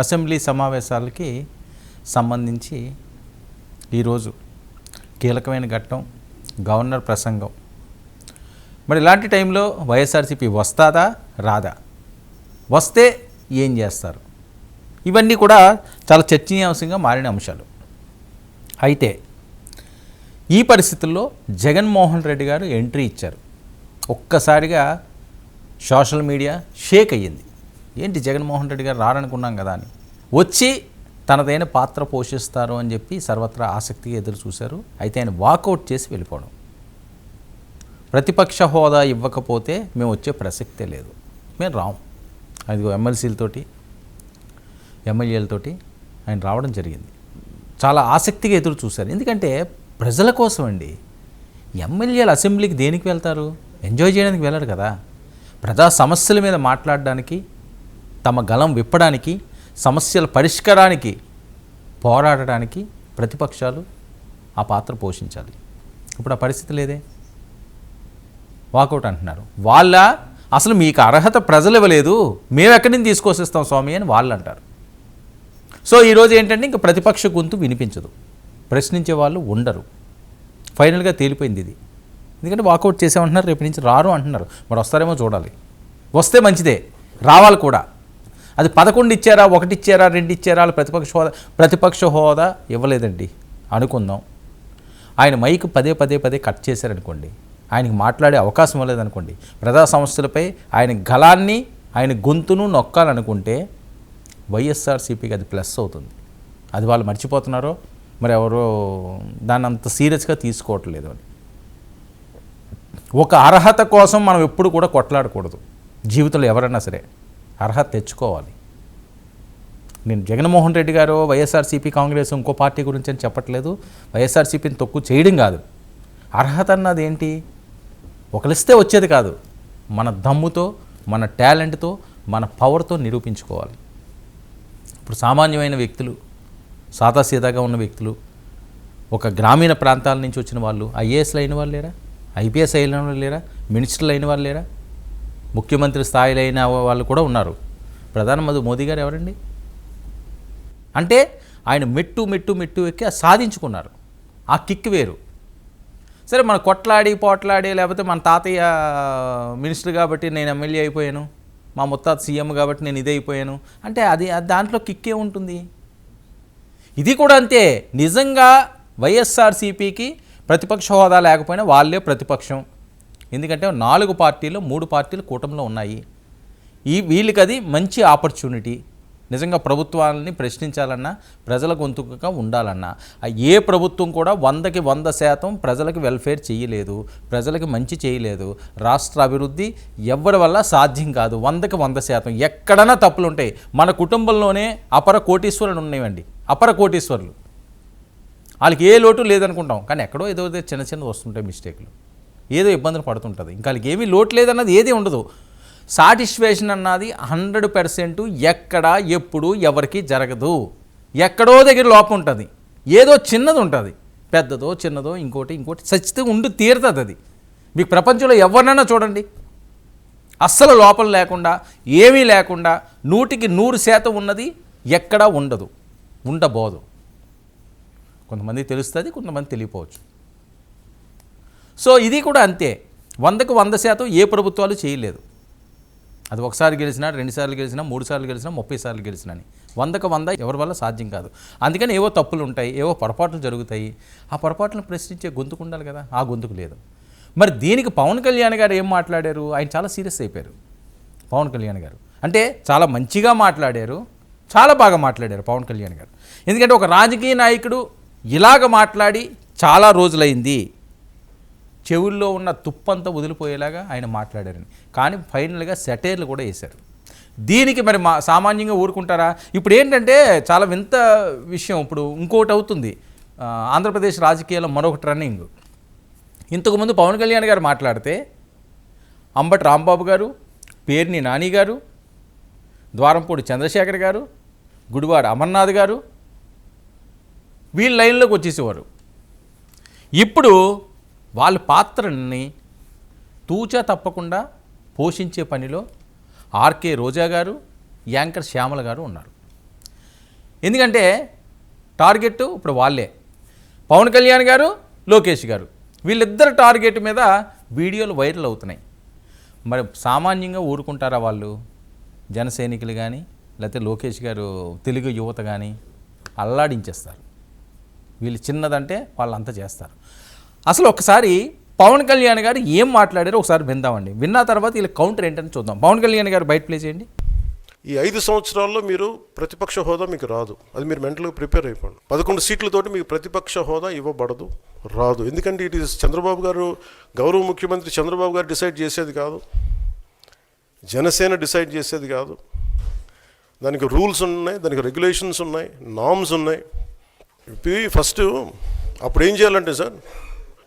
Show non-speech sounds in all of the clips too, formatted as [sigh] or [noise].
Assembly సమావేశాలకి సంబంధించి ఈరోజు కీలకమైన ఘట్టం గవర్నర్ ప్రసంగం. మరి ఇలాంటి టైంలో వైఎస్ఆర్సీపీ వస్తాదా రాదా? వస్తే ఏం చేస్తారు? ఇవన్నీ కూడా చాలా చర్చనీయాంశంగా మారిన అంశాలు. అయితే ఈ పరిస్థితుల్లో జగన్మోహన్ రెడ్డి గారు ఎంట్రీ ఇచ్చారు. ఒక్కసారిగా సోషల్ మీడియా షేక్ అయ్యింది. ఏంటి జగన్మోహన్ రెడ్డి గారు రారనుకున్నాం కదా అని. వచ్చి తనదైన పాత్ర పోషిస్తారు అని చెప్పి సర్వత్రా ఆసక్తిగా ఎదురు చూశారు. అయితే ఆయన వాకౌట్ చేసి వెళ్ళిపోవడం. ప్రతిపక్ష హోదా ఇవ్వకపోతే మేము వచ్చే ప్రసక్తే లేదు. మేము రాము అది ఎమ్మెల్సీలతోటి ఎమ్మెల్యేలతోటి ఆయన రావడం జరిగింది. చాలా ఆసక్తిగా ఎదురు చూశారు. ఎందుకంటే ప్రజల కోసం అండి. ఎమ్మెల్యేలు అసెంబ్లీకి దేనికి వెళ్తారు? ఎంజాయ్ చేయడానికి వెళ్ళరు కదా. ప్రజా సమస్యల మీద మాట్లాడడానికి తమ గలం విప్పడానికి సమస్యల పరిష్కారానికి పోరాడడానికి ప్రతిపక్షాలు ఆ పాత్ర పోషించాలి. ఇప్పుడు ఆ పరిస్థితి లేదే. వాకౌట్ అంటున్నారు. వాళ్ళ అసలు మీకు అర్హత ప్రజలు ఇవ్వలేదు. మేము ఎక్కడి నుంచి తీసుకొసిస్తాం స్వామి అని వాళ్ళు అంటారు. సో ఈరోజు ఏంటంటే ఇంకా ప్రతిపక్ష గొంతు వినిపించదు. ప్రశ్నించే వాళ్ళు ఉండరు. ఫైనల్గా తేలిపోయింది ఇది. ఎందుకంటే వాకౌట్ చేసామంటున్నారు రేపు నుంచి రారు అంటున్నారు. మరి వస్తారేమో చూడాలి. వస్తే మంచిదే. రావాలి కూడా. అది పదకొండు ఇచ్చారా ఒకటి ఇచ్చారా రెండు ఇచ్చారా ప్రతిపక్ష హోదా ప్రతిపక్ష హోదా ఇవ్వలేదండి. అనుకుందాం. ఆయన మైక్ పదే పదే పదే కట్ చేశారనుకోండి ఆయనకి మాట్లాడే అవకాశం లేదనుకోండి ప్రజా సంస్థలపై ఆయన గలాన్ని ఆయన గొంతును నొక్కాలనుకుంటే వైఎస్ఆర్సీపీకి అది ప్లస్ అవుతుంది. అది వాళ్ళు మర్చిపోతున్నారో మరి ఎవరో దాన్ని అంత సీరియస్గా తీసుకోవట్లేదు అని. ఒక అర్హత కోసం మనం ఎప్పుడు కూడా కొట్లాడకూడదు జీవితంలో ఎవరైనా సరే. అర్హత తెచ్చుకోవాలి. నేను జగన్మోహన్ రెడ్డి గారు వైఎస్ఆర్సీపీ కాంగ్రెస్ ఇంకో పార్టీ గురించి అని చెప్పట్లేదు. వైఎస్ఆర్సీపీని తక్కువ చేయడం కాదు. అర్హత అన్నది ఏంటి? ఒకలిస్తే వచ్చేది కాదు. మన దమ్ముతో మన టాలెంట్తో మన పవర్తో నిరూపించుకోవాలి. ఇప్పుడు సామాన్యమైన వ్యక్తులు సాదాసీదాగా ఉన్న వ్యక్తులు ఒక గ్రామీణ ప్రాంతాల నుంచి వచ్చిన వాళ్ళు ఐఏఎస్లు అయిన వాళ్ళు లేరా? ఐపీఎస్ అయిన వాళ్ళు లేరా? మినిస్టర్లు అయిన వాళ్ళు లేరా? ముఖ్యమంత్రి స్థాయిలో అయిన వాళ్ళు కూడా ఉన్నారు. ప్రధానమంత్రి మోదీ గారు ఎవరండి? అంటే ఆయన మెట్టు మెట్టు మెట్టు ఎక్కి సాధించుకున్నారు. ఆ కిక్ వేరు. సరే మన కొట్లాడి పోట్లాడి లేకపోతే మన తాతయ్య మినిస్టర్ కాబట్టి నేను ఎమ్మెల్యే అయిపోయాను. మా ముత్తాత సీఎం కాబట్టి నేను ఇదే అయిపోయాను. అంటే అది దాంట్లో కిక్కే ఉంటుంది. ఇది కూడా అంతే. నిజంగా వైఎస్ఆర్సీపీకి ప్రతిపక్ష హోదా లేకపోయినా వాళ్ళే ప్రతిపక్షం. ఎందుకంటే నాలుగు పార్టీలు మూడు పార్టీలు కూటమిలో ఉన్నాయి. ఈ వీళ్ళకి అది మంచి ఆపర్చునిటీ. నిజంగా ప్రభుత్వాలని ప్రశ్నించాలన్నా ప్రజల గొంతుకగా ఉండాలన్నా ఏ ప్రభుత్వం కూడా వందకి వంద శాతం ప్రజలకు వెల్ఫేర్ చేయలేదు ప్రజలకు మంచి చేయలేదు. రాష్ట్ర అభివృద్ధి ఎవరి వల్ల సాధ్యం కాదు. వందకి వంద శాతం. ఎక్కడైనా తప్పులు ఉంటాయి మన కుటుంబంలోనే అపర కోటీశ్వరులు ఉన్నాయండి అపర కోటీశ్వరులు. వాళ్ళకి ఏ లోటు లేదనుకుంటాం. కానీ ఎక్కడో ఏదో ఏదో చిన్న చిన్న వస్తుంటాయి మిస్టేక్లు. ఏదో ఇబ్బందులు పడుతుంటుంది. ఇంకా వాళ్ళకి ఏమీ లోటు లేదన్నది ఏది ఉండదు. సాటిస్ఫాక్షన్ అన్నది హండ్రెడ్ పర్సెంట్ ఎక్కడ ఎప్పుడు ఎవరికి జరగదు. ఎక్కడో దగ్గర లోపం ఉంటుంది. ఏదో చిన్నది ఉంటుంది. పెద్దదో చిన్నదో ఇంకోటి ఇంకోటి సచ్చితే ఉండి తీరుతుంది అది. మీకు ప్రపంచంలో ఎవరినైనా చూడండి. అస్సలు లోపం లేకుండా ఏమీ లేకుండా నూటికి నూరు శాతం ఉన్నది ఎక్కడా ఉండదు. ఉండబోదు. కొంతమంది తెలుస్తుంది కొంతమంది తెలియపోవచ్చు. సో ఇది కూడా అంతే. వందకు వంద శాతం ఏ ప్రభుత్వాలు చేయలేదు. అది ఒకసారి గెలిచినా రెండుసార్లు గెలిచినా మూడు సార్లు గెలిచినా ముప్పై సార్లు గెలిచినా అని. వందకు వంద ఎవరి వల్ల సాధ్యం కాదు. అందుకని ఏవో తప్పులు ఉంటాయి ఏవో పొరపాట్లు జరుగుతాయి. ఆ పొరపాట్లను ప్రశ్నించే గొంతుకు ఉండాలి కదా ఆ గొంతుకు లేదు. మరి దీనికి పవన్ కళ్యాణ్ గారు ఏం మాట్లాడారు? ఆయన చాలా సీరియస్ అయిపోయారు పవన్ కళ్యాణ్ గారు. అంటే చాలా మంచిగా మాట్లాడారు చాలా బాగా మాట్లాడారు పవన్ కళ్యాణ్ గారు. ఎందుకంటే ఒక రాజకీయ నాయకుడు ఇలాగ మాట్లాడి చాలా రోజులైంది. చెవుల్లో ఉన్న తుప్పంతా వదిలిపోయేలాగా ఆయన మాట్లాడారని. కానీ ఫైనల్గా సెటైర్లు కూడా వేశారు. దీనికి మరి మా సామాన్యంగా ఊరుకుంటారా? ఇప్పుడు ఏంటంటే చాలా వింత విషయం ఇప్పుడు ఇంకోటి అవుతుంది. ఆంధ్రప్రదేశ్ రాజకీయాల్లో మరొక రన్నింగ్. ఇంతకుముందు పవన్ కళ్యాణ్ గారు మాట్లాడితే అంబటి రాంబాబు గారు పేర్ని నాని గారు ద్వారంపూడి చంద్రశేఖర్ గారు గుడివాడ అమర్నాథ్ గారు వీళ్ళ లైన్లోకి వచ్చేసేవారు. ఇప్పుడు వాళ్ళ పాత్రని తూచా తప్పకుండా పోషించే పనిలో ఆర్కే రోజా గారు యాంకర్ శ్యామల గారు ఉన్నారు. ఎందుకంటే టార్గెట్ ఇప్పుడు వాళ్ళే. పవన్ కళ్యాణ్ గారు లోకేష్ గారు. వీళ్ళిద్దరు టార్గెట్ మీద వీడియోలు వైరల్ అవుతున్నాయి. మరి సామాన్యంగా ఊరుకుంటారా వాళ్ళు? జనసైనికులు కానీ లేకపోతే లోకేష్ గారు తెలుగు యువత కానీ అల్లాడించేస్తారు. వీళ్ళు చిన్నదంటే వాళ్ళంతా చేస్తారు. అసలు ఒకసారి పవన్ కళ్యాణ్ గారు ఏం మాట్లాడారో ఒకసారి విందామండి. విన్న తర్వాత వీళ్ళ కౌంటర్ ఏంటని చూద్దాం. పవన్ కళ్యాణ్ గారు బయట ప్లే చేయండి. ఈ ఐదు సంవత్సరాల్లో మీరు ప్రతిపక్ష హోదా మీకు రాదు. అది మీరు మెంటల్గా ప్రిపేర్ అయిపోండి. పదకొండు సీట్లతోటి మీకు ప్రతిపక్ష హోదా ఇవ్వబడదు రాదు. ఎందుకంటే ఇట్ ఈస్ చంద్రబాబు గారు గౌరవ ముఖ్యమంత్రి చంద్రబాబు గారు డిసైడ్ చేసేది కాదు. జనసేన డిసైడ్ చేసేది కాదు. దానికి రూల్స్ ఉన్నాయి దానికి రెగ్యులేషన్స్ ఉన్నాయి నామ్స్ ఉన్నాయి. ఇది ఫస్ట్ అప్పుడు ఏం చేయాలంటే sir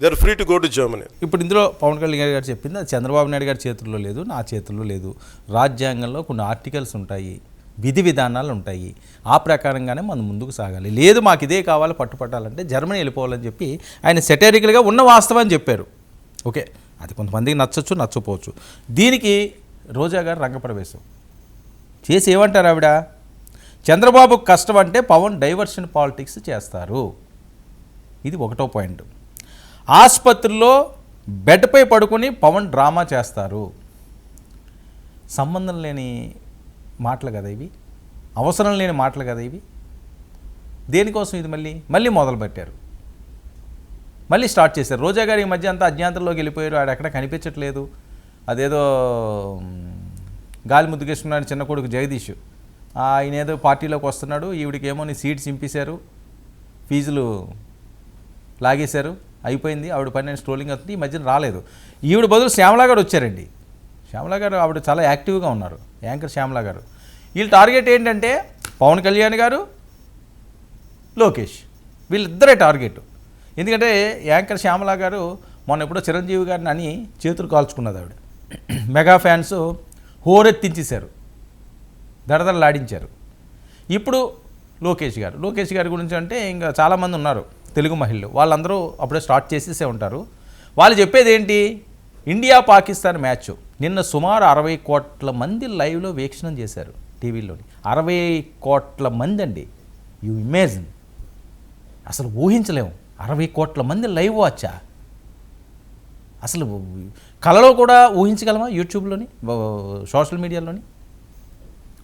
they are free to go to Germany ఇప్పుడు ఇందులో పవన్ కళ్యాణ్ గారు చెప్పింది అది చంద్రబాబు నాయుడు గారి చేతుల్లో లేదు నా చేతుల్లో లేదు. రాజ్యాంగంలో కొన్ని ఆర్టికల్స్ ఉంటాయి విధి విధానాలు ఉంటాయి. ఆ ప్రకారంగానే మనం ముందుకు సాగాలి. లేదు మాకు ఇదే కావాలి పట్టుపట్టాలంటే జర్మనీ వెళ్ళిపోవాలని చెప్పి ఆయన సెటరికల్గా ఉన్న వాస్తవాన్ని చెప్పారు. ఓకే? అది కొంతమందికి నచ్చచ్చు నచ్చపోవచ్చు దీనికి రోజా గారు రంగప్రవేశం. చేసి ఏమంటారు ఆవిడ? చంద్రబాబు కష్టం అంటే పవన్ డైవర్షన్ పాలిటిక్స్ చేస్తారు. ఇది ఒకటో పాయింట్. ఆసుపత్రిలో బెడ్పై పడుకొని పవన్ డ్రామా చేస్తారు. సంబంధం లేని మాటలు కదా ఇవి? అవసరం లేని మాటలు కదా ఇవి? దేనికోసం ఇది మళ్ళీ? మళ్ళీ మొదలుపెట్టారు మళ్ళీ స్టార్ట్ చేశారు. రోజా గారు ఈ మధ్య అంతా అజ్ఞాతంలోకి వెళ్ళిపోయారు. ఆడ ఎక్కడ కనిపించట్లేదు. అదేదో గాలి ముద్దుకేసుకున్నాడు చిన్న కొడుకు జగదీష్. ఆయన ఏదో పార్టీలోకి వస్తున్నాడు. ఈవిడికి ఏమో నీ సీట్ ఫీజులు లాగేశారు. అయిపోయింది ఆవిడ పని నేను స్ట్రోలింగ్ అవుతుంది ఈ మధ్యన రాలేదు. ఈవిడ బదులు శ్యామలా గారు వచ్చారండి. శ్యామలా గారు ఆవిడ చాలా యాక్టివ్గా ఉన్నారు యాంకర్ శ్యామలా గారు. వీళ్ళ టార్గెట్ ఏంటంటే పవన్ కళ్యాణ్ గారు లోకేష్. వీళ్ళిద్దరే టార్గెట్ ఎందుకంటే యాంకర్ శ్యామలా గారు మొన్న ఎప్పుడో చిరంజీవి గారిని అని చేతులు కాల్చుకున్నది ఆవిడ. [clears throat] Mega fans హోరెత్తించేశారు దడదడలాడించారు. ఇప్పుడు లోకేష్ గారు లోకేష్ గారి గురించి అంటే ఇంకా చాలామంది ఉన్నారు. తెలుగు మహిళలు. వాళ్ళందరూ అప్పుడే స్టార్ట్ చేసేసే ఉంటారు. వాళ్ళు చెప్పేది ఏంటి? India Pakistan match. నిన్న సుమారు అరవై కోట్ల మంది లైవ్లో వీక్షణం చేశారు టీవీలోని. అరవై కోట్ల మంది అండి. You imagine. అసలు ఊహించలేము. అరవై కోట్ల మంది లైవ్ వాచా? అసలు కళలో కూడా ఊహించగలమా యూట్యూబ్లోని సోషల్ మీడియాలోని?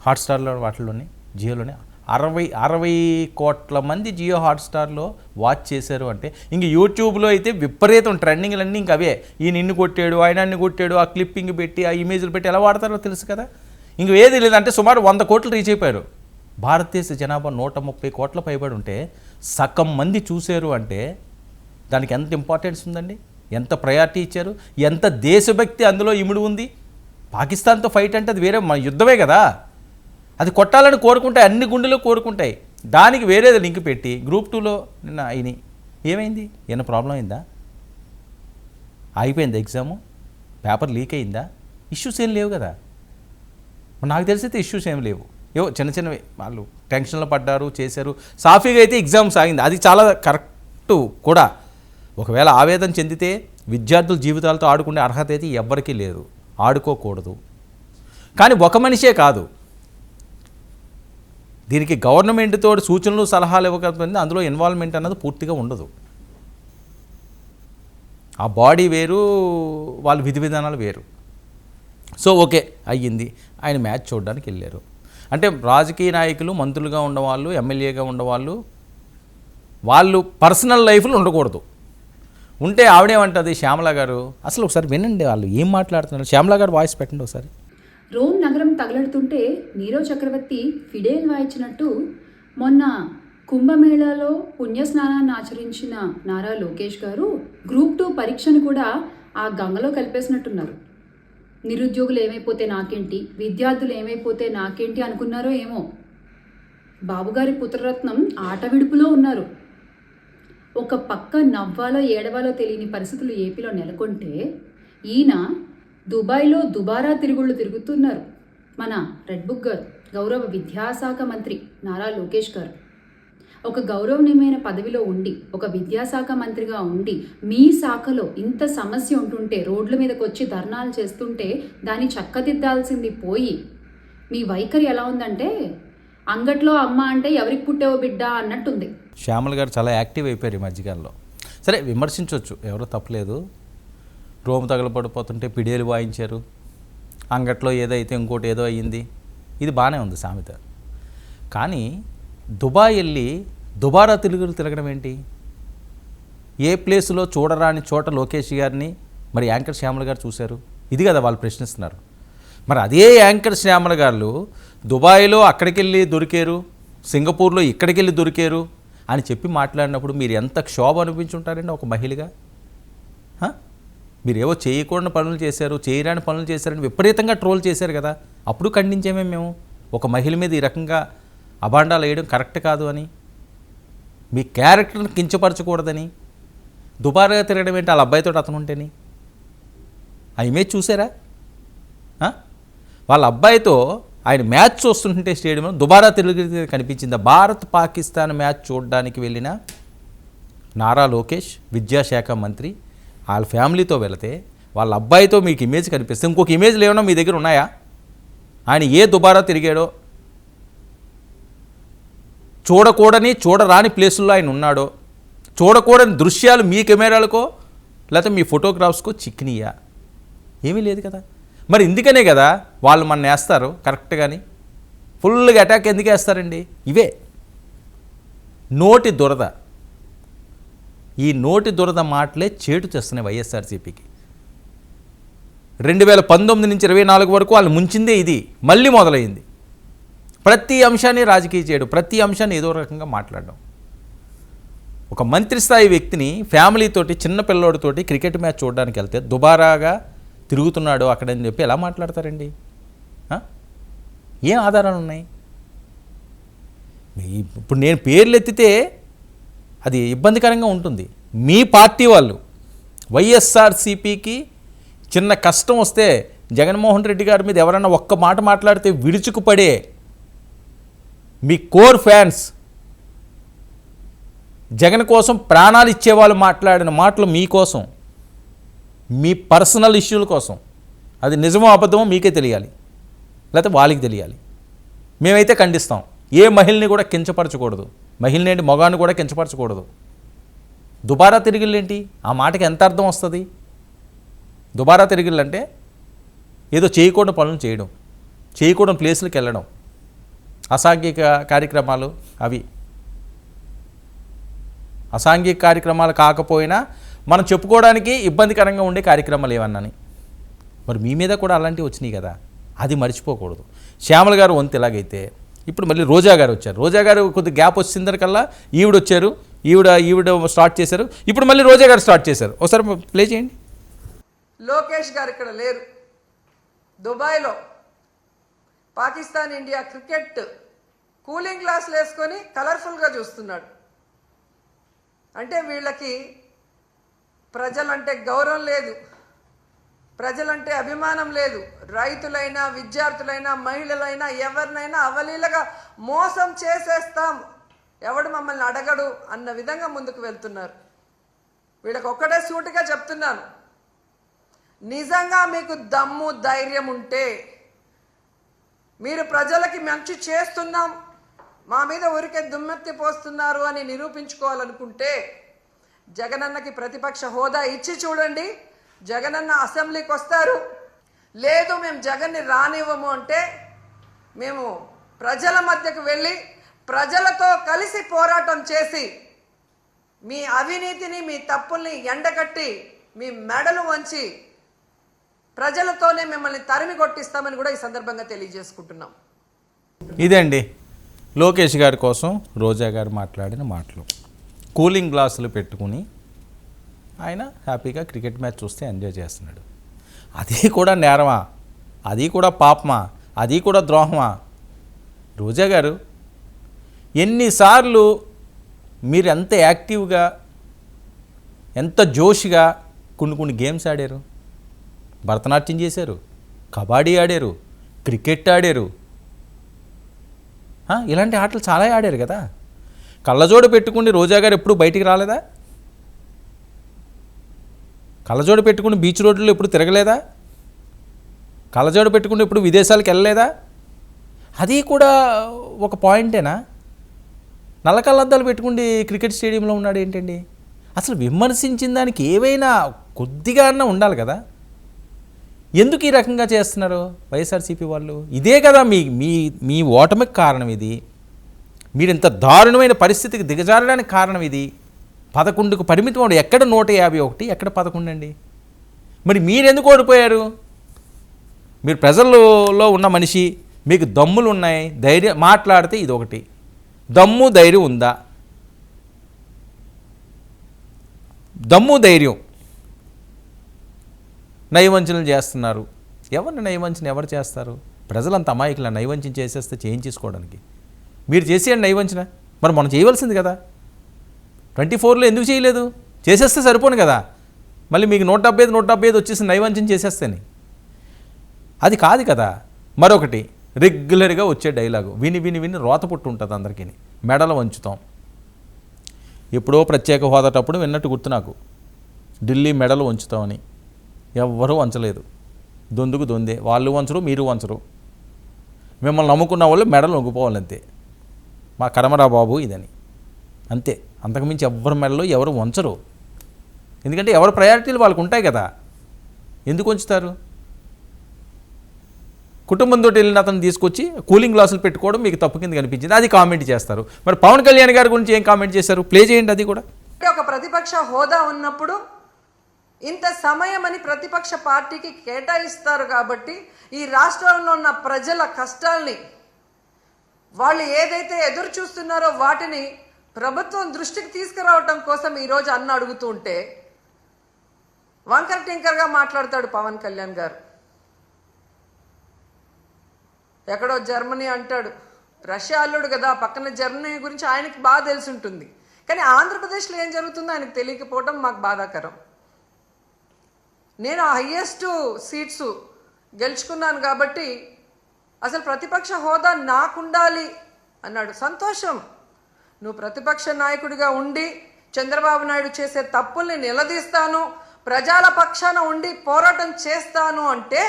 హాట్స్టార్లో వాటిల్లోని జియోలోని? అరవై అరవై కోట్ల మంది జియో హాట్స్టార్లో వాచ్ చేశారు అంటే ఇంక యూట్యూబ్లో అయితే విపరీతం ట్రెండింగ్లన్నీ ఇంక అవే. ఈ నిన్ను కొట్టాడు ఆయన అన్ని కొట్టాడు ఆ క్లిప్పింగ్ పెట్టి ఆ ఇమేజ్లు పెట్టి ఎలా వాడతారో తెలుసు కదా? ఇంక ఏది లేదంటే సుమారు వంద కోట్లు రీచ్ అయిపోయారు. భారతదేశ జనాభా నూట ముప్పై కోట్ల పైబడి ఉంటే సగం మంది చూశారు అంటే దానికి ఎంత ఇంపార్టెన్స్ ఉందండి? ఎంత ప్రయారిటీ ఇచ్చారు? ఎంత దేశభక్తి అందులో ఇముడు ఉంది? పాకిస్తాన్తో ఫైట్ అంటే అది వేరే మన యుద్ధమే కదా? అది కొట్టాలని కోరుకుంటాయి అన్ని గుండెలు కోరుకుంటాయి. దానికి వేరేది లింక్ పెట్టి గ్రూప్ టూలో నిన్న అయినాయి ఏమైంది? ఏమైనా ప్రాబ్లం అయిందా? అయిపోయింది ఎగ్జాము? పేపర్ లీక్ అయిందా? ఇష్యూస్ ఏం లేవు కదా. నాకు తెలిసి అయితే ఇష్యూస్ ఏం లేవు. ఏవో చిన్న చిన్నవి వాళ్ళు టెన్షన్లో పడ్డారు చేశారు. సాఫీగా అయితే ఎగ్జామ్ సాగింది అది చాలా కరెక్ట్ కూడా. ఒకవేళ ఆవేదన చెందితే విద్యార్థుల జీవితాలతో ఆడుకునే అర్హత అయితే ఎవ్వరికీ లేదు. ఆడుకోకూడదు. కానీ ఒక మనిషే కాదు. దీనికి గవర్నమెంట్ తోటి సూచనలు సలహాలు ఇవ్వకపోతే అందులో ఇన్వాల్వ్మెంట్ అన్నది పూర్తిగా ఉండదు. ఆ బాడీ వేరు వాళ్ళ విధి విధానాలు వేరు. సో ఓకే అయ్యింది. ఆయన మ్యాచ్ చూడడానికి వెళ్ళారు. అంటే రాజకీయ నాయకులు మంత్రులుగా ఉన్నవాళ్ళు ఎమ్మెల్యేగా ఉండవాళ్ళు వాళ్ళు పర్సనల్ లైఫ్లో ఉండకూడదు. ఉంటే ఆవిడేమంటుంది? శ్యామల గారు అసలు ఒకసారి వినండి వాళ్ళు ఏం మాట్లాడుతున్నారు? శ్యామల గారు వాయిస్ పెట్టండి ఒకసారి. రోమ్ నగరం తగలడుతుంటే నీరో చక్రవర్తి ఫిడేల్ వాయించినట్టు మొన్న కుంభమేళాలో పుణ్యస్నానాన్ని ఆచరించిన నారా లోకేష్ గారు గ్రూప్ టూ పరీక్షను కూడా ఆ గంగలో కలిపేసినట్టున్నారు. నిరుద్యోగులు ఏమైపోతే నాకేంటి? విద్యార్థులు ఏమైపోతే నాకేంటి అనుకున్నారో ఏమో? బాబుగారి పుత్రరత్నం ఆట విడుపులో ఉన్నారు. ఒక పక్క నవ్వాలో ఏడవాలో తెలియని పరిస్థితులు ఏపీలో నెలకొంటే ఈయన దుబాయ్లో దుబారా తిరుగుళ్ళు తిరుగుతున్నారు. మన రెడ్ బుక్ గారు గౌరవ విద్యాశాఖ మంత్రి నారా లోకేష్ గారు. ఒక గౌరవనీయమైన పదవిలో ఉండి ఒక విద్యాశాఖ మంత్రిగా ఉండి మీ శాఖలో ఇంత సమస్య ఉంటుంటే రోడ్ల మీదకి వచ్చి ధర్నాలు చేస్తుంటే దాన్ని చక్కదిద్దాల్సింది పోయి మీ వైఖరి ఎలా ఉందంటే అంగట్లో అమ్మ అంటే ఎవరికి పుట్టేవో బిడ్డ అన్నట్టుంది. శ్యామల గారు చాలా యాక్టివ్ అయిపోయారు ఈ మధ్యకాలంలో. సరే విమర్శించవచ్చు ఎవరో తప్పలేదు. రోము తగలబడిపోతుంటే పిడియలు వాయించారు. అంగట్లో ఏదైతే ఇంకోటి ఏదో అయ్యింది. ఇది బాగానే ఉంది సామెత. కానీ దుబాయ్ వెళ్ళి దుబారా తెలుగులు తిరగడం ఏంటి? ఏ ప్లేసులో చూడరాని చోట లోకేష్ గారిని మరి యాంకర్ శ్యామల గారు చూశారు? ఇది కదా వాళ్ళు ప్రశ్నిస్తున్నారు. మరి అదే యాంకర్ శ్యామల గారు దుబాయ్లో అక్కడికి వెళ్ళి దొరికారు సింగపూర్లో ఇక్కడికి వెళ్ళి దొరికారు అని చెప్పి మాట్లాడినప్పుడు మీరు ఎంత క్షోభ అనిపించుంటారండి ఒక మహిళగా? మీరేవో చేయకూడని పనులు చేశారు చేయరాని పనులు చేశారని విపరీతంగా ట్రోల్ చేశారు కదా. అప్పుడు ఖండించేమే మేము. ఒక మహిళ మీద ఈ రకంగా అభాండాలు వేయడం కరెక్ట్ కాదు అని. మీ క్యారెక్టర్ని కించపరచకూడదని. దుబారాగా తిరగడం ఏంటి? వాళ్ళ అబ్బాయితో అతను ఉంటేని. ఆ ఇమేజ్ చూసారా? వాళ్ళ అబ్బాయితో ఆయన మ్యాచ్ చూస్తుంటే స్టేడియంలో దుబారా తిరిగి కనిపించింది. భారత్ పాకిస్తాన్ మ్యాచ్ చూడడానికి వెళ్ళిన నారా లోకేష్ విద్యాశాఖ మంత్రి వాళ్ళ ఫ్యామిలీతో వెళితే వాళ్ళ అబ్బాయితో మీకు ఇమేజ్ కనిపిస్తుంది ఇంకొక ఇమేజ్లు ఏమైనా మీ దగ్గర ఉన్నాయా? ఆయన ఏ దుబారా తిరిగాడో? చూడకూడని చూడరాని ప్లేసుల్లో ఆయన ఉన్నాడో? చూడకూడని దృశ్యాలు మీ కెమెరాలకో లేకపోతే మీ ఫోటోగ్రాఫ్స్కో చిక్కినయా? ఏమీ లేదు కదా. మరి ఇందుకనే కదా వాళ్ళు మన వేస్తారు కరెక్ట్ కానీ ఫుల్గా అటాక్ ఎందుకు వేస్తారండి? ఇవే. నోటి దురద. ఈ నోటి దురద మాటలే చేటు చేస్తున్నాయి వైఎస్ఆర్సీపీకి. రెండు వేల పంతొమ్మిది నుంచి ఇరవై నాలుగు వరకు వాళ్ళు ముంచిందే ఇది మళ్ళీ మొదలైంది. ప్రతి అంశాన్ని రాజకీయ చేయడం ప్రతి అంశాన్ని ఏదో రకంగా మాట్లాడడం. ఒక మంత్రి స్థాయి వ్యక్తిని ఫ్యామిలీతోటి చిన్న పిల్లోడితోటి క్రికెట్ మ్యాచ్ చూడడానికి వెళ్తే దుబారాగా తిరుగుతున్నాడు అక్కడని చెప్పి ఎలా మాట్లాడతారండి? ఏం ఆధారాలు ఉన్నాయి? ఇప్పుడు నేను పేర్లు ఎత్తితే అది ఇబ్బందికరంగా ఉంటుంది. మీ పార్టీ వాళ్ళు వైఎస్ఆర్సీపీకి చిన్న కష్టం వస్తే జగన్మోహన్ రెడ్డి గారి మీద ఎవరైనా ఒక్క మాట మాట్లాడితే విడుచుకుపడే మీ కోర్ ఫ్యాన్స్ జగన్ కోసం ప్రాణాలు ఇచ్చేవాళ్ళు మాట్లాడిన మాటలు మీకోసం మీ పర్సనల్ ఇష్యూల కోసం. అది నిజమో అబద్ధమో మీకే తెలియాలి. లేకపోతే వాళ్ళకి తెలియాలి. మేమైతే ఖండిస్తాం. ఏ మహిళని కూడా కించపరచకూడదు. మహిళనేంటి మగాన్ని కూడా కించపరచకూడదు. దుబారా తిరిగిళ్ళేంటి? ఆ మాటకి ఎంత అర్థం వస్తుంది? దుబారా తిరిగిళ్ళంటే ఏదో చేయకూడని పనులు చేయడం చేయకూడని ప్లేసులకు వెళ్ళడం అసాంఘిక కార్యక్రమాలు అవి. అసాంఘిక కార్యక్రమాలు కాకపోయినా మనం చెప్పుకోవడానికి ఇబ్బందికరంగా ఉండే కార్యక్రమాలు ఏమన్నాని మరి మీ మీద కూడా అలాంటివి వచ్చినాయి కదా. అది మర్చిపోకూడదు. శ్యామల గారు వంతు ఎలాగైతే ఇప్పుడు మళ్ళీ రోజా గారు వచ్చారు. రోజా గారు కొద్ది గ్యాప్ వచ్చిందరికల్లా ఈవిడ వచ్చారు. ఈవిడ ఈవిడ స్టార్ట్ చేశారు. ఇప్పుడు మళ్ళీ రోజా గారు స్టార్ట్ చేశారు. ఒకసారి ప్లే చేయండి. లోకేష్ గారు ఇక్కడ లేరు. దుబాయ్లో పాకిస్తాన్ ఇండియా క్రికెట్ కూలింగ్ గ్లాసులు వేసుకొని కలర్ఫుల్గా చూస్తున్నాడు. అంటే వీళ్ళకి ప్రజలంటే గౌరవం లేదు. ప్రజలంటే అభిమానం లేదు. రైతులైనా విద్యార్థులైనా మహిళలైనా ఎవరినైనా అవలీలగా మోసం చేసేస్తాం. ఎవడు మమ్మల్ని అడగడు అన్న విధంగా ముందుకు వెళ్తున్నారు. వీళ్ళకి ఒక్కటే సూటిగా చెప్తున్నాను. నిజంగా మీకు దమ్ము ధైర్యం ఉంటే మీరు ప్రజలకి మంచి చేస్తున్నాం. మా మీద ఊరికే దుమ్మెత్తి పోస్తున్నారు అని నిరూపించుకోవాలనుకుంటే జగనన్నకి ప్రతిపక్ష హోదా ఇచ్చి చూడండి. జగనన్న అసెంబ్లీకి వస్తారు. లేదు మేము జగన్ని రానివ్వము అంటే మేము ప్రజల మధ్యకు వెళ్ళి ప్రజలతో కలిసి పోరాటం చేసి మీ అవినీతిని మీ తప్పుల్ని ఎండగట్టి మీ మెడలు వంచి ప్రజలతోనే మిమ్మల్ని తరిమి కొట్టిస్తామని కూడా ఈ సందర్భంగా తెలియజేసుకుంటున్నాం. ఇదండి లోకేష్ గారి కోసం రోజా గారు మాట్లాడిన మాటలు. కూలింగ్ గ్లాసులు పెట్టుకుని ఆయన హ్యాపీగా క్రికెట్ మ్యాచ్ చూస్తే ఎంజాయ్ చేస్తున్నాడు. అది కూడా నేరమా? అది కూడా పాపమా? అది కూడా ద్రోహమా? రోజా గారు ఎన్నిసార్లు మీరు ఎంత యాక్టివ్గా ఎంత జోష్గా కొన్ని కొన్ని గేమ్స్ ఆడారు? భరతనాట్యం చేశారు కబడ్డీ ఆడారు క్రికెట్ ఆడారు. ఇలాంటి ఆటలు చాలా ఆడారు కదా? కళ్ళజోడు పెట్టుకుని రోజా గారు ఎప్పుడు బయటికి రాలేదా? కళ్ళజోడు పెట్టుకుని బీచ్ రోడ్లో ఎప్పుడు తిరగలేదా? కళ్ళజోడు పెట్టుకుని ఎప్పుడు విదేశాలకు వెళ్ళలేదా? అది కూడా ఒక పాయింటేనా? నల్ల కళ్ళద్దాలు పెట్టుకుని క్రికెట్ స్టేడియంలో ఉన్నాడు ఏంటండి? అసలు విమర్శించిన దానికి ఏవైనా కొద్దిగా అన్నా ఉండాలి కదా? ఎందుకు ఈ రకంగా చేస్తున్నారు వైఎస్ఆర్సీపీ వాళ్ళు? ఇదే కదా మీ మీ మీ ఓటమికి కారణం ఇది. మీరు ఇంత దారుణమైన పరిస్థితికి దిగజారడానికి కారణం ఇది. పదకొండుకు పరిమితం అవడం ఎక్కడ నూట యాభై ఒకటి? ఎక్కడ పదకొండు అండి? మరి మీరెందుకు ఓడిపోయారు? మీరు ప్రజల్లో ఉన్న మనిషి మీకు దమ్ములు ఉన్నాయి ధైర్యం మాట్లాడితే ఇది ఒకటి దమ్ము ధైర్యం ఉందా? దమ్ము ధైర్యం. నైవంచనలు చేస్తున్నారు. ఎవరిని నైవంచన ఎవరు చేస్తారు? ప్రజలంత అమాయకుల నైవంచన చేసేస్తే చేయించేసుకోవడానికి. మీరు చేసేయండి నైవంచన మరి మనం చేయవలసింది కదా. ట్వంటీ ఫోర్లో ఎందుకు చేయలేదు? చేసేస్తే సరిపోను కదా. మళ్ళీ మీకు నూట డెబ్బై ఐదు నూట డెబ్బై ఐదు వచ్చేసి నైవంచం చేసేస్తేనే. అది కాదు కదా. మరొకటి రెగ్యులర్గా వచ్చే డైలాగు. విని విని విని రోత పుట్టు ఉంటుంది అందరికీ మెడలు వంచుతాం. ఎప్పుడో ప్రత్యేక హోదాటప్పుడు విన్నట్టు గుర్తు నాకు. ఢిల్లీ మెడలు వంచుతామని. ఎవ్వరూ వంచలేదు. దొందుకు దొందే. వాళ్ళు వంచరు మీరు వంచరు. మిమ్మల్ని నమ్ముకున్న వాళ్ళు మెడలు వంగిపోవాలి అంతే మా కరమరా బాబు ఇదని. అంతే. అంతకుమించి ఎవరి మెడలో ఎవరు వంచరు. ఎందుకంటే ఎవరి ప్రయారిటీలు వాళ్ళకు ఉంటాయి కదా. ఎందుకు ఉంచుతారు కుటుంబంతో వెళ్ళిన అతను తీసుకొచ్చి కూలింగ్ గ్లాసులు పెట్టుకోవడం మీకు తప్పు కింద కనిపించింది. అది కామెంట్ చేస్తారు. మరి పవన్ కళ్యాణ్ గారి గురించి ఏం కామెంట్ చేశారు? ప్లే చేయండి అది కూడా. ఒక ప్రతిపక్ష హోదా ఉన్నప్పుడు ఇంత సమయం అని ప్రతిపక్ష పార్టీకి కేటాయిస్తారు కాబట్టి ఈ రాష్ట్రంలో ఉన్న ప్రజల కష్టాల్ని వాళ్ళు ఏదైతే ఎదురు చూస్తున్నారో వాటిని ప్రభుత్వం దృష్టికి తీసుకురావటం కోసం ఈరోజు అన్న అడుగుతూ ఉంటే వంకర టింకర్గా మాట్లాడతాడు పవన్ కళ్యాణ్ గారు. ఎక్కడో జర్మనీ అంటాడు రష్యా అల్లుడు కదా పక్కన జర్మనీ గురించి ఆయనకి బాగా తెలిసి ఉంటుంది. కానీ ఆంధ్రప్రదేశ్లో ఏం జరుగుతుందో ఆయనకు తెలియకపోవడం మాకు బాధాకరం. నేను హయ్యెస్ట్ సీట్స్ గెలుచుకున్నాను కాబట్టి అసలు ప్రతిపక్ష హోదా నాకుండాలి అన్నాడు. సంతోషం. నువ్వు ప్రతిపక్ష నాయకుడిగా ఉండి చంద్రబాబు నాయుడు చేసే తప్పుల్ని నిలదీస్తాను ప్రజల పక్షాన ఉండి పోరాటం చేస్తాను అంటే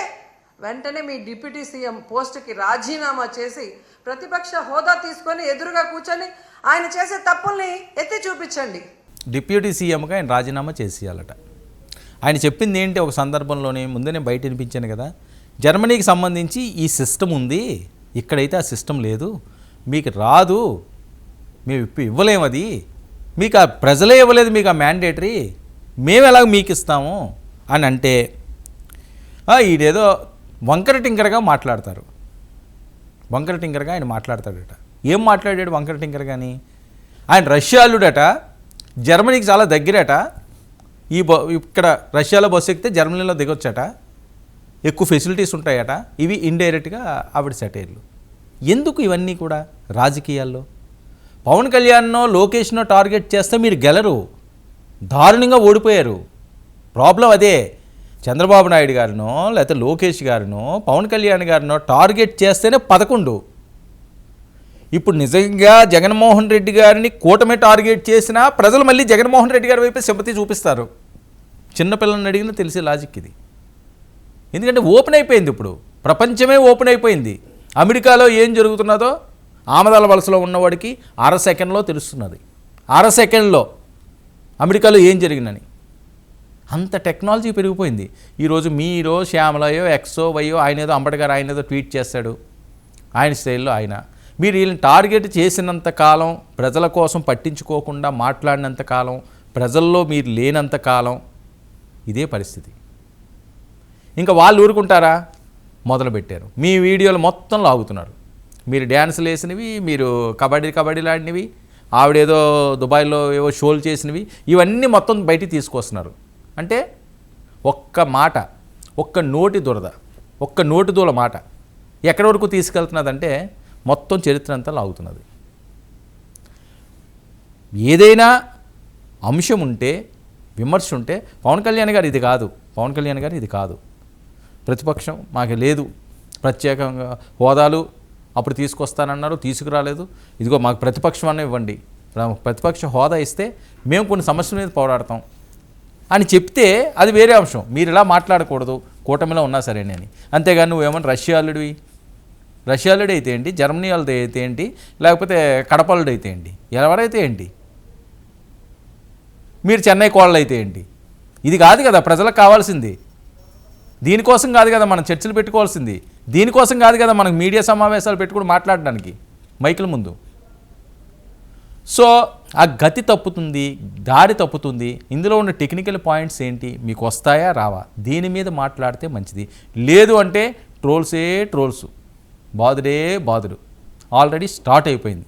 వెంటనే మీ డిప్యూటీ సీఎం పోస్టుకి రాజీనామా చేసి ప్రతిపక్ష హోదా తీసుకొని ఎదురుగా కూర్చొని ఆయన చేసే తప్పుల్ని ఎత్తి చూపించండి. డిప్యూటీ సీఎంగా ఆయన రాజీనామా చేసేయాలట. ఆయన చెప్పింది ఏంటి ఒక సందర్భంలోనే ముందే నేను బయట వినిపించాను కదా జర్మనీకి సంబంధించి ఈ సిస్టమ్ ఉంది ఇక్కడైతే ఆ సిస్టమ్ లేదు మీకు రాదు మేము ఇప్పు ఇవ్వలేము అది. మీకు ఆ ప్రజలే ఇవ్వలేదు మీకు ఆ మ్యాండేటరీ మేము ఎలాగ మీకు ఇస్తాము? అని అంటే ఈడేదో వంకర టింకరగా మాట్లాడతారు. వంకర టింకరగా ఆయన మాట్లాడతాడట. ఏం మాట్లాడాడు వంకర టింకర్ కానీ ఆయన రష్యాలుడట జర్మనీకి చాలా దగ్గరట. ఈ బ ఇక్కడ రష్యాలో బస్సు ఎక్కితే జర్మనీలో దిగొచ్చట. ఎక్కువ ఫెసిలిటీస్ ఉంటాయట. ఇవి ఇండైరెక్ట్గా ఆవిడ సెటైర్లు ఎందుకు ఇవన్నీ కూడా రాజకీయాల్లో? పవన్ కళ్యాణ్నో లోకేష్నో టార్గెట్ చేస్తే మీరు గెలరు. దారుణంగా ఓడిపోయారు. ప్రాబ్లం అదే. చంద్రబాబు నాయుడు గారినో లేకపోతే లోకేష్ గారినో పవన్ కళ్యాణ్ గారినో టార్గెట్ చేస్తేనే పదకొండు. ఇప్పుడు నిజంగా జగన్మోహన్ రెడ్డి గారిని కూటమి టార్గెట్ చేసినా ప్రజలు మళ్ళీ జగన్మోహన్ రెడ్డి గారి వైపే సింపతి చూపిస్తారు. చిన్నపిల్లల్ని అడిగినా తెలిసే లాజిక్ ఇది. ఎందుకంటే ఓపెన్ అయిపోయింది ఇప్పుడు. ప్రపంచమే ఓపెన్ అయిపోయింది. అమెరికాలో ఏం జరుగుతున్నదో ఆమదాల వలసలో ఉన్నవాడికి అర సెకండ్లో తెలుస్తున్నది. అర సెకండ్లో అమెరికాలో ఏం జరిగిందని? అంత టెక్నాలజీ పెరిగిపోయింది. ఈరోజు మీరో శ్యామలయో ఎక్సో వయో ఆయన ఏదో అంబేద్కర్ ఆయన ఏదో ట్వీట్ చేస్తాడు. ఆయన స్టైల్లో ఆయన. మీరు వీళ్ళని టార్గెట్ చేసినంత కాలం ప్రజల కోసం పట్టించుకోకుండా మాట్లాడినంత కాలం ప్రజల్లో మీరు లేనంత కాలం ఇదే పరిస్థితి. ఇంకా వాళ్ళు ఊరుకుంటారా? మొదలుపెట్టారు. మీ వీడియోలు మొత్తం లాగుతున్నారు. మీరు డ్యాన్సులు వేసినవి మీరు కబడ్డీ కబడ్డీలు ఆడినవి ఆవిడేదో దుబాయ్లో ఏవో షోలు చేసినవి ఇవన్నీ మొత్తం బయటికి తీసుకొస్తున్నారు. అంటే ఒక్క మాట ఒక్క నోటి దురద ఒక్క నోటి దూల మాట ఎక్కడి వరకు తీసుకెళ్తున్నదంటే మొత్తం చరిత్ర అంతా లాగుతున్నది. ఏదైనా అంశం ఉంటే విమర్శ ఉంటే పవన్ కళ్యాణ్ గారు ఇది కాదు పవన్ కళ్యాణ్ గారు ఇది కాదు. ప్రతిపక్షం మాకు లేదు ప్రత్యేకంగా హోదాలు అప్పుడు తీసుకొస్తానన్నారు తీసుకురాలేదు. ఇదిగో మాకు ప్రతిపక్షం అన్న ఇవ్వండి. ప్రతిపక్ష హోదా ఇస్తే మేము కొన్ని సమస్యల మీద పోరాడతాం. అని చెప్తే అది వేరే అంశం. మీరు ఇలా మాట్లాడకూడదు. కూటమిలో ఉన్నా సరేనని అంతేగాని నువ్వేమన్నా రష్యాలుడివి రష్యాలుడు అయితే ఏంటి? జర్మనీ వాళ్ళది అయితే ఏంటి? లేకపోతే కడపలుడు అయితే ఏంటి? ఎవరైతే ఏంటి? మీరు చెన్నై కోళ్ళు అయితే ఏంటి? ఇది కాదు కదా ప్రజలకు కావాల్సింది. దీనికోసం కాదు కదా మనం చర్చలు పెట్టుకోవాల్సింది. దీనికోసం కాదు కదా మనకు మీడియా సమావేశాలు పెట్టుకుని మాట్లాడడానికి. మైకుల ముందు. సో ఆ గతి తప్పుతుంది దారి తప్పుతుంది ఇందులో ఉన్న టెక్నికల్ పాయింట్స్ ఏంటి మీకు వస్తాయా రావా? దీని మీద మాట్లాడితే మంచిది. లేదు అంటే ట్రోల్సే ట్రోల్స్. బాధుడే బాధుడు ఆల్రెడీ స్టార్ట్ అయిపోయింది.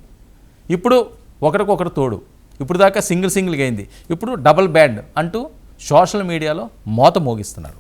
ఇప్పుడు ఒకరికొకరు తోడు. ఇప్పుడు దాకా సింగిల్ సింగిల్గా అయింది. ఇప్పుడు డబుల్ బ్యాండ్ అంటూ సోషల్ మీడియాలో మోత మోగిస్తున్నారు.